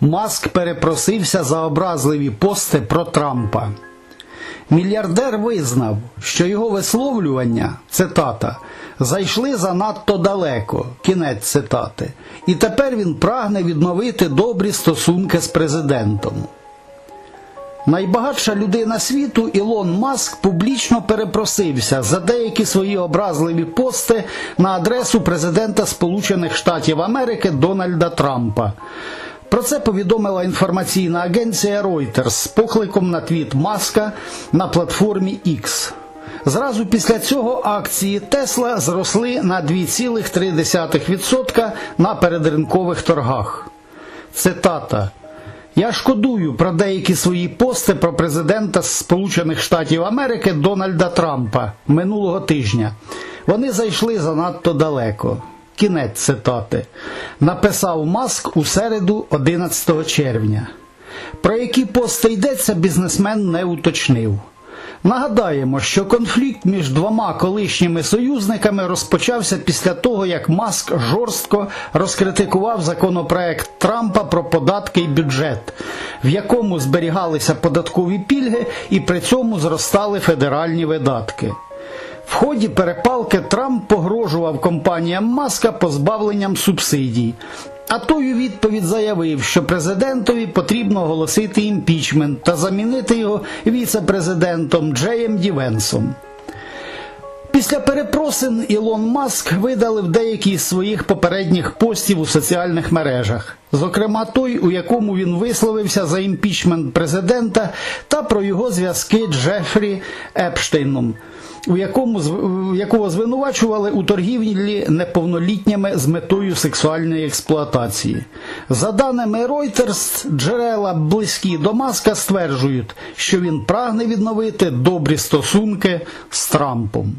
Маск перепросився за образливі пости про Трампа. Мільярдер визнав, що його висловлювання, цитата, зайшли занадто далеко, кінець цитати, і тепер він прагне відновити добрі стосунки з президентом. Найбагатша людина світу Ілон Маск публічно перепросився за деякі свої образливі пости на адресу президента Сполучених Штатів Америки Дональда Трампа. Про це повідомила інформаційна агенція Reuters з покликом на твіт Маска на платформі X. Зразу після цього акції Тесла зросли на 2,3% на передринкових торгах. Цитата. Я шкодую про деякі свої пости про президента Сполучених Штатів Америки Дональда Трампа минулого тижня. Вони зайшли занадто далеко. Кінець цитати. Написав Маск у середу 11 червня. Про які пости йдеться, бізнесмен не уточнив. Нагадаємо, що конфлікт між двома колишніми союзниками розпочався після того, як Маск жорстко розкритикував законопроект Трампа про податки і бюджет, в якому зберігалися податкові пільги і при цьому зростали федеральні видатки. Ході перепалки Трамп погрожував компаніям Маска позбавленням субсидій. А той у відповідь заявив, що президентові потрібно оголосити імпічмент та замінити його віце-президентом Джеєм Дівенсом. Після перепросин Ілон Маск видалив деякі з своїх попередніх постів у соціальних мережах, зокрема той, у якому він висловився за імпічмент президента та про його зв'язки Джефрі Епштейном, у якому якого звинувачували у торгівлі неповнолітніми з метою сексуальної експлуатації. За даними Reuters, джерела близькі до Маска стверджують, що він прагне відновити добрі стосунки з Трампом.